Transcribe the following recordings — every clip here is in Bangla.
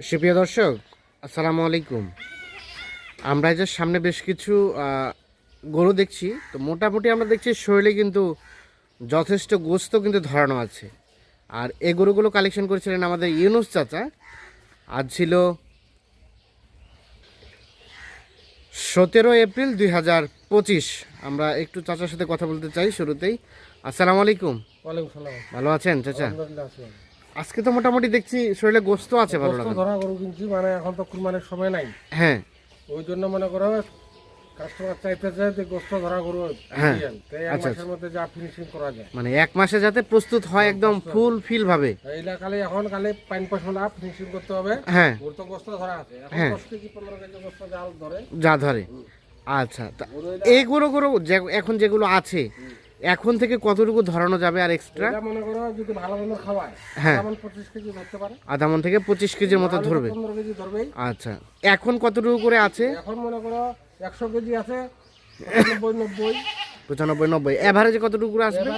সুপ্রিয় দর্শক আসসালামু আলাইকুম। আমরা এই যে সামনে বেশ কিছু গরু দেখছি তো মোটামুটি আমরা দেখছি শরীরে কিন্তু যথেষ্ট গোস্ত কিন্তু ধরানো আছে। আর এই গরুগুলো কালেকশন করেছিলেন আমাদের ইউনুস চাচা। আজ ছিল সতেরো এপ্রিল দুই হাজার পঁচিশ। আমরা একটু চাচার সাথে কথা বলতে চাই শুরুতেই। আসসালামু আলাইকুম। ভালো আছেন চাচা। আজকে তো মোটামুটি দেখছি শরীরে গোস্ত আছে ভালো লাগে। ধরা গরু কিনছি মানে এখন তো কুরবানির সময় নাই। হ্যাঁ। ওই জন্য মনে করো কাস্টমার চাইতেছে যে গোস্ত ধরা গরু হ্যাঁ। এক আচ্ছা, মাসের মধ্যে যা ফিনিশিং করা যায়। মানে এক মাসে যাতে প্রস্তুত হয় একদম ফুল ফিল ভাবে। এইটা খালি এখন কালে পাইন পশলা ফিনিশিং করতে হবে। হ্যাঁ। গরু তো গোস্ত ধরা আছে। এখন হ্যাঁ। দশ কেজি পনেরো কেজি গোস্ত জাল ধরে। যা ধরে। আচ্ছা এই গরু গরু এখন যেগুলো আছে এখন থেকে কতটুকু ধরানো যাবে আর এক্সট্রা মনে করো যদি ভালো মন্দ খাওয়ায় হ্যাঁ। পঁচিশ কেজি ধরতে পারে। আধা মন থেকে পঁচিশ কেজির মতো ধরবে। পনেরো কেজি ধরবেই। আচ্ছা। এখন কতটুকু করে আছে? এখন মনে করো একশো কেজি আছে নব্বই নব্বই। পঁচানব্বই নব্বই। এভারেজে কতটুকু করে আসবে?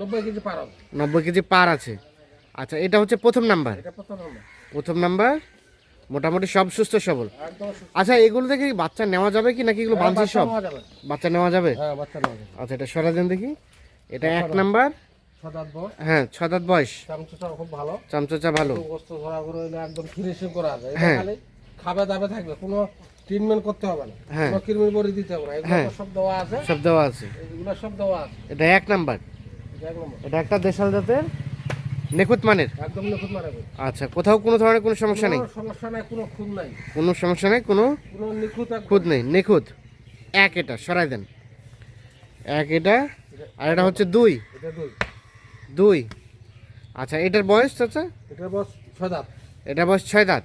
নব্বই কেজি পার নব্বই কেজি পার আছে। আচ্ছা এটা হচ্ছে প্রথম নাম্বার প্রথম নম্বর প্রথম নাম্বার মোটামুটি সব সুস্থ সবল। আচ্ছা এগুলো থেকে বাচ্চা নেওয়া যাবে কি নাকি এগুলো বাঞ্চি বাচ্চা সব? বাচ্চা নেওয়া যাবে? হ্যাঁ বাচ্চা নেওয়া যাবে। আচ্ছা এটা সরা দেন দেখি। এটা এক নাম্বার। হ্যাঁ দাঁত বয়স। খুব ভালো। ভালো। একদম ফিনিশিং করা হ্যাঁ। খাবে দাবে থাকবে কোনো ট্রিটমেন্ট করতে হবে না। হ্যাঁ। কোনো কৃমির বড়ি দিতে হবে না। এগুলো হ্যাঁ। সব দেওয়া আছে। সব দেওয়া আছে। এগুলো সব দেওয়া আছে। এটা এক নম্বর। এটা একটা দেশাল জাতের নিখুঁত মানের? একদম নিখুঁত মারাবে আচ্ছা কোথাও কোনো ধরনের কোনো সমস্যা নেই? সমস্যা নাই কোনো খুন নাই। কোনো সমস্যা নেই কোনো কোনো নিখুঁত। খুদ নেই নিখুঁত। এক এটা সরাই দেন। এক এটা আর এটা হচ্ছে দুই। এটা দুই। দুই। আচ্ছা এটার বয়স চাচা? এটা বস সদাত এটা বয়স ছয় দাঁত।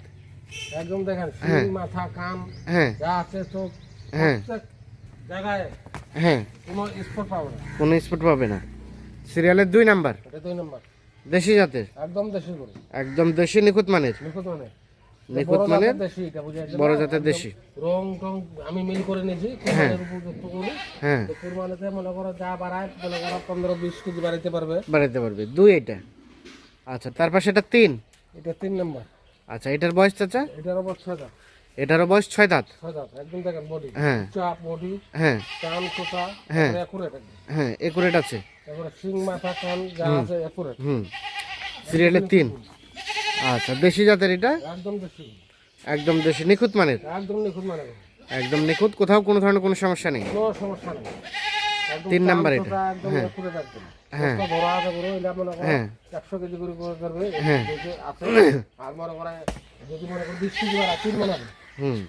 একদম দেখেন হ্যাঁ। মাথা কান হ্যাঁ। যা আছে চোখ হ্যাঁ। জায়গায় হ্যাঁ। কোনো স্পট পাবে না। কোনো স্পট পাবে না। সিরিয়ালের দুই নাম্বার। এটা দুই নম্বর। দেশি জাতের? একদম দেশি গরু। একদম দেশি নিখুঁত মানের? নিখুঁত মানে নিখুঁত মানের? দেশি এটা বুঝে বড় জাতের দেশি? রং টং আমি মিল করে নিয়েছি গরু হ্যাঁ। তো কোরবানিতে মনে করো যা বাড়ায় মনে করো পনেরো বিশ কেজি বাড়াইতে পারবে। বাড়াতে পারবে। দুই এটা? আচ্ছা তার পাশে এটা তিন? এটা তিন নম্বর। আচ্ছা এটার বয়স চাচা? এটার আবার ছয় দাঁত। এটারও বয়স ছয় দাঁত? ছয় দাঁত একদম দেখেন বডি হ্যাঁ। চাপ বডি হ্যাঁ। কান কোটা হ্যাঁ। একুরেট হ্যাঁ একুরেট আছে। তারপরে শিং মাথা কান যা আছে একুরেট হুম। সিরিয়ালের তিন। আচ্ছা দেশি জাতের এটা? একদম দেশি। একদম দেশি নিখুঁত মানের? একদম নিখুঁত মানে একদম নিখুঁত কোথাও কোনো ধরনের কোনো সমস্যা নেই? কোনো সমস্যা নেই। তিন নাম্বার এটা। হ্যাঁ। করো হ্যাঁ। একশো কেজি করে করে করবে হ্যাঁ। আর মনে করে যদি মনে করো বিশ কেজি বাড়া তিন মনে হবে। হুম।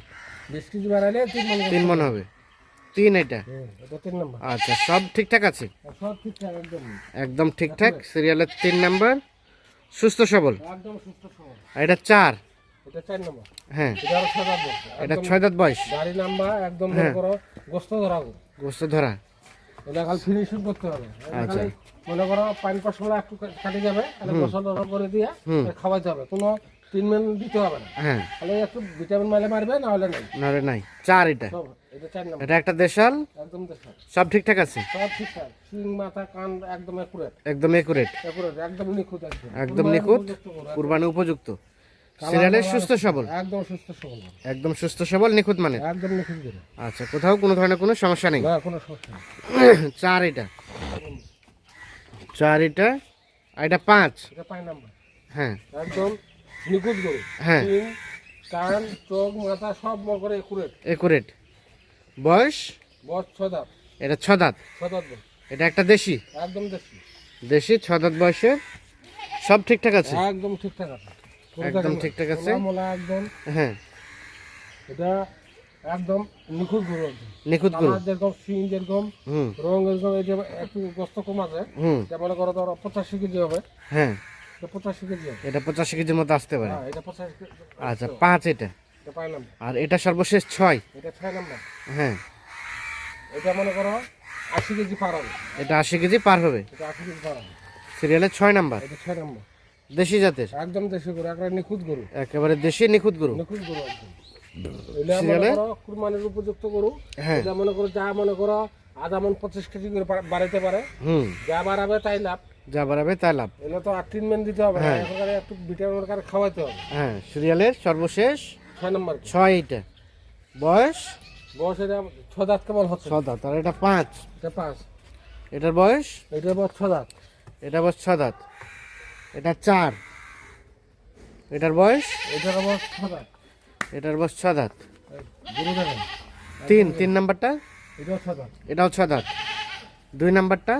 বিশ কেজি বাড়াইলে তিন মনে তিন মনে হবে। তিন এটা? তিন নম্বর। আচ্ছা সব ঠিকঠাক আছে? ঠিকঠাক একদম। ঠিকঠাক সিরিয়ালের তিন নাম্বার। সুস্থ সবল? এটা চার? চার নম্বর। হ্যাঁ। এটা ছয় নম্বর এটা ছয় দাঁত বয়স? গাড়ি নাম্বার একদম হ্যাঁ। গোস্ত ধরা গোস্ত ধরা। এটা খালি ফিনিশিং করতে হবে। আচ্ছা। মনে করো পানি একটু কাটি যাবে তাহলে গোসল করে দিয়ে খাওয়াইতে হবে। কোনো ট্রিটমেন্ট দিতে হবে না। হ্যাঁ। খালি একটু ভিটামিন মাইলে মারবে না হলে নাই। নারে নাই। চার এটা। এটা একটা দেশাল? একদম দেখো সব ঠিকঠাক আছে? সব ঠিকঠাক। শিং মাথা কান একদম একুরেট একদম একুরেট একুরেট একদম নিখুঁত একদম নিখুঁত কুরবানি উপযুক্ত। সিরিয়ালের সুস্থ সবল? একদম সুস্থ সবল। একদম সুস্থ সবল নিখুঁত মানে? একদম নিখুঁত আচ্ছা কোথাও কোনো ধরনের কোনো সমস্যা নেই? না কোনো সমস্যা চার এটা। চার এটা। আর এটা পাঁচ? এটা পাই নাম্বার। হ্যাঁ। একদম নিখুঁত গরু হ্যাঁ। কান চোখ মাথা সব মনে করে একুরেট একুরেট বয়স? বস ছয় দাঁত। এটা ছ দাঁত? ছয় দাঁত এটা একটা দেশি? একদম দেশি। দেশি ছ দাঁত বয়সের? সব ঠিকঠাক আছে? একদম ঠিকঠাক আছে। একদম ঠিকঠাক আছে। মোলা একদম। হ্যাঁ। এটা একদম নিখুঁত গরু নিখুঁত গরু? যেরকম শিং যেরকম রং এরকম এই যে একটু গোস্ত কম আছে এটা মনে করো ধরো পঁচাশি কেজি হবে। হ্যাঁ। পঁচাশি কেজি এটা পঁচাশি কেজির মতো আসতে পারে। হ্যাঁ এটা পঁচাশি আচ্ছা পাঁচ এটা। আর এটা সর্বশেষ ছয়। এটা ছয় নাম্বার। হ্যাঁ। এটা মনে করো আশি কেজি পার হবে। এটা আশি কেজি পার হবে। এটা আশি কেজি পার হবে। সিরিয়ালের ছয় নাম্বার। এটা ছয় নাম্বার। দেশি জাতের। একদম দেশি গরু একটা নিখুঁত গরু। একেবারে দেশি নিখুঁত গরু। নিখুঁত গরু একদম। কুরবানির উপযুক্ত গরু। হ্যাঁ। এটা মনে করো যা মনে করো আধা মন পঁচিশ কেজি করে বাড়াইতে পারে। হুম। যা বাড়াবে তাই লাভ। যা বাড়াবে তাই লাভ। এগুলো তো আর ট্রিটমেন্ট দিতে হবে হ্যাঁ। একটু ভিটামিন খাওয়াইতে হবে। হ্যাঁ সিরিয়ালের সর্বশেষ ছয় নম্বর ছয় এইটা বয়স? বয়স এটা ছ দাঁত কেবল হচ্ছে? ছ দাঁত আর এটা পাঁচ। এটা পাঁচ। এটার বয়স? এটা বয়স ছ দাঁত। এটা বয়স ছ দাঁত। এটা চার। এটার বয়স? এটার বয়স ছ দাঁত। এটার বয়স ছ দাঁত। তিন তিন নাম্বারটা? এটাও ছ দাঁত। এটাও ছ দাঁত। দুই নাম্বারটা?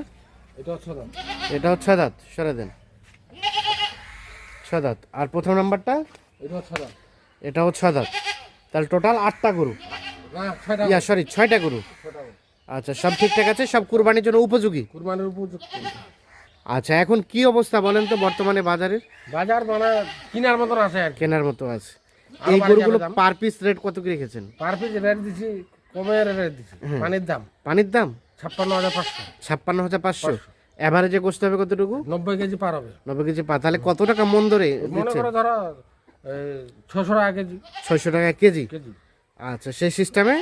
এটাও ছ দাঁত। এটাও ছ দাঁত সরে দেন। ছ দাঁত। আর প্রথম নাম্বারটা? এটাও ছ দাঁত। এটাও ছ দাঁত। তাহলে টোটাল আটটা গরু। ইয়া সরি ছয়টা গরু। আচ্ছা সব ঠিকঠাক আছে? সব কুরবানির জন্য উপযোগী? কুরবানির উপযুক্ত। আচ্ছা এখন কি অবস্থা বলেন তো বর্তমানে বাজারের? বাজার মানে কেনার মতন আছে আর কি। কেনার মতো আছে। এই গরুগুলো পার পিস রেট কত কি রেখেছেন? পার পিস রেট দিছি কমে রেট দিছি। পানির দাম। পানির দাম? ছাপ্পান্ন হাজার পাঁচশো। ছাপ্পান্ন হাজার পাঁচশো। অ্যাভারেজে গোস্ত হবে কতটুকু? নব্বই কেজি পার হবে। নব্বই কেজি পা তাহলে কত টাকা মন ধরে মনে দিচ্ছেন? করো ধরো ছশো টাকা কেজি। ছয়শো টাকা কেজি? কেজি। আচ্ছা সেই সিস্টেমে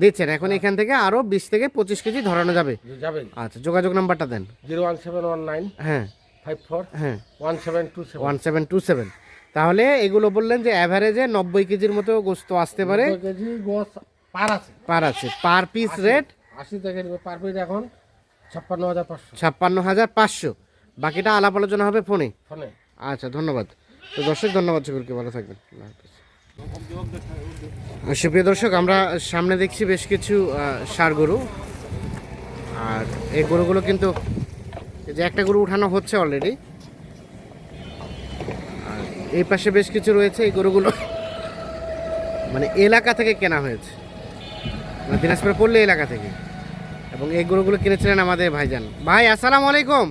দিচ্ছেন। এখন এখান থেকে আরও বিশ থেকে পঁচিশ কেজি ধরানো যাবে। যাবে। আচ্ছা যোগাযোগ নাম্বারটা দেন। Zero one seven one nine হ্যাঁ। ফাইভ ফোর হ্যাঁ। One seven two seven. One seven two seven. তাহলে এগুলো বললেন যে অ্যাভারেজে নব্বই কেজির মতো গোস্ত আসতে পারে। কেজি গোস পার আছে। পার আছে। পার পিস রেট আশি থেকে পার পিস এখন ছাপ্পান্ন হাজার পাঁচশো। ছাপ্পান্ন হাজার পাঁচশো। বাকিটা আলাপ আলোচনা হবে ফোনে। ফোনে। আচ্ছা ধন্যবাদ। তো দর্শক, ধন্যবাদ সকলকে, ভালো থাকবেন। আল্লাহ সুপ্রিয় দর্শক, আমরা সামনে দেখছি বেশ কিছু সার গরু। আর এই গরুগুলো কিন্তু যে একটা গরু উঠানো হচ্ছে অলরেডি আর এই পাশে বেশ কিছু রয়েছে, এই গরুগুলো মানে এলাকা থেকে কেনা হয়েছে। মানে দিনাজপুর পল্লী এলাকা থেকে। এবং এই গরুগুলো কিনেছিলেন আমাদের ভাইজান। ভাই, আসসালামু আলাইকুম।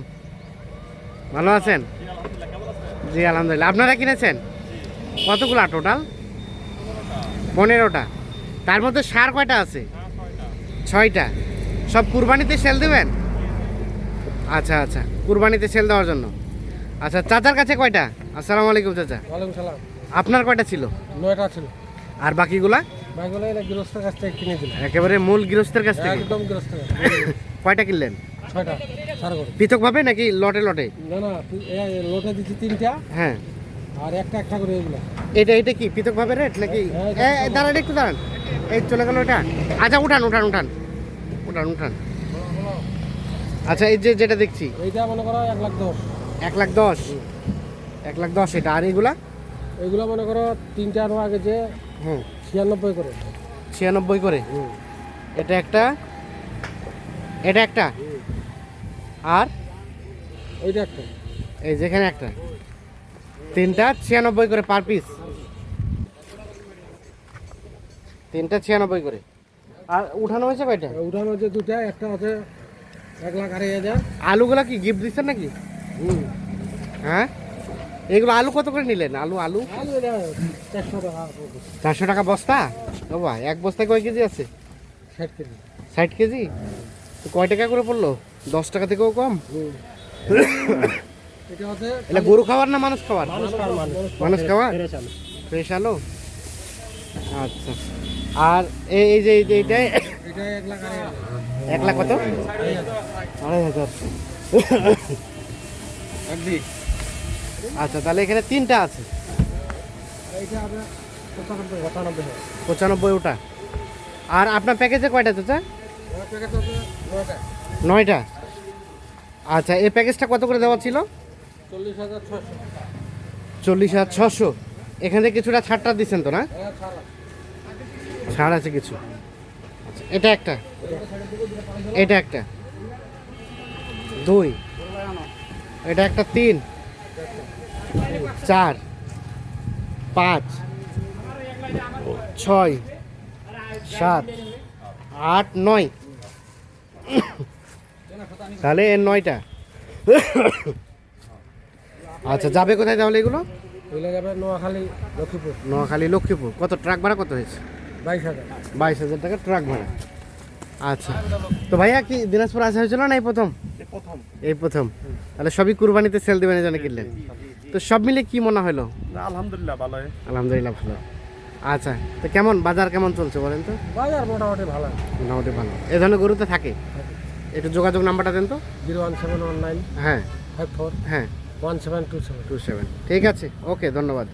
ভালো আছেন? জি আলহামদুলিল্লাহ। আপনারা কিনেছেন? কতগুলা টোটাল পনেরোটা। তার মধ্যে সার কয়টা আছে? ছয়টা। সব কুরবানিতে সেল দেবেন? আচ্ছা আচ্ছা। কুরবানিতে সেল দেওয়ার জন্য। আচ্ছা চাচার কাছে কয়টা? আসসালামু আলাইকুম চাচা। সালাম। আপনার কয়টা ছিল? নয়টা ছিল। আর বাকিগুলা? গৃহস্থের কাছ থেকে কিনে দিলাম। একেবারে মূল গৃহস্থের কাছ থেকে? একদম গৃহস্থের কয়টা কিনলেন? ছয়টা। পৃথকভাবে নাকি লটে লটে? না না এ দিচ্ছি তিনটা। হ্যাঁ। আর একটা একটা করে এগুলো। এটা এটা কি পৃথকভাবে রেট নাকি? হ্যাঁ, দাঁড়ান একটু দাঁড়ান। এই চলে গেল এটা। আচ্ছা উঠান উঠান উঠান। উঠান উঠান। আচ্ছা এই যে যেটা দেখছি। এইটা মনে করো এক লাখ দশ। এক লাখ দশ। এক লাখ দশ এটা। আর এগুলা? এগুলো মনে করো তিনটা আরও আগে যে হুম। ছিয়ানব্বই করে। ছিয়ানব্বই করে? এটা একটা? এটা একটা? আর ওইটা একটা। এই যেখানে একটা। তিনটা ছিয়ানব্বই করে পার পিস তিনটা ছিয়ানব্বই করে। আর উঠানো হয়েছে কয়টা? উঠানো হয়েছে দুটা একটা আছে এক লাখ আড়াই হাজার। আলুগুলা কি গিফট দিচ্ছেন নাকি? হ্যাঁ? এগুলো আলু কত করে নিলেন? আলু আলু? চারশো টাকা বস্তা? বাবা এক বস্তায় কয় কেজি আছে? ষাট কেজি। ষাট কেজি? কয় টাকা করে পড়ল? দশ টাকা থেকেও কম? এটা গরু খাওয়ার না মানুষ খাওয়ার? মানুষ খাওয়ার ফ্রেশ আলু। আচ্ছা। আর এই এই যে এই যে এইটাই? এক লাখ কত? আড়াই হাজার। আচ্ছা তাহলে এখানে তিনটা আছে। পঁচানব্বই। ওটা। আর আপনার প্যাকেজে কয়টা চাচা? হচ্ছে নয়টা? আচ্ছা এই প্যাকেজটা কত করে দেওয়া ছিল? চল্লিশ হাজার ছশো। চল্লিশ হাজার ছশো এখান কিছুটা ছাড়টা দিচ্ছেন তো না? ছাড় আছে কিছু। আচ্ছা এটা একটা। এটা একটা। দুই। এটা একটা তিন। চার। পাঁচ। ছয়। সাত। আট। নয়। তাহলে এর নয়টা। আচ্ছা যাবে কোথায় তাহলে এগুলো? এগুলো যাবে নোয়াখালী লক্ষ্মীপুর। নোয়াখালী লক্ষ্মীপুর। কত ট্রাক ভাড়া কত হয়েছে? বাইশ হাজার। বাইশ হাজার টাকা ট্রাক ভাড়া। আচ্ছা। তো ভাইয়া কি দিনাজপুর আসা হয়েছিল না এই প্রথম? প্রথম এই প্রথম। তাহলে সবই কুরবানিতে সেল দেবেন এই জন্য কিনলেন। তো সব মিলে কি মনে হলো? আলহামদুলিল্লাহ ভালো। আলহামদুলিল্লাহ ভালো। আচ্ছা তো কেমন বাজার কেমন চলছে বলেন তো? বাজার মোটামুটি ভালো। মোটামুটি ভালো। এ ধরনের গরু তো থাকে। একটু যোগাযোগ নাম্বারটা দেন তো। Zero one seven one nine হ্যাঁ। ফাইভ ফোর হ্যাঁ। One seven two seven. Two seven. ঠিক আছে ওকে ধন্যবাদ।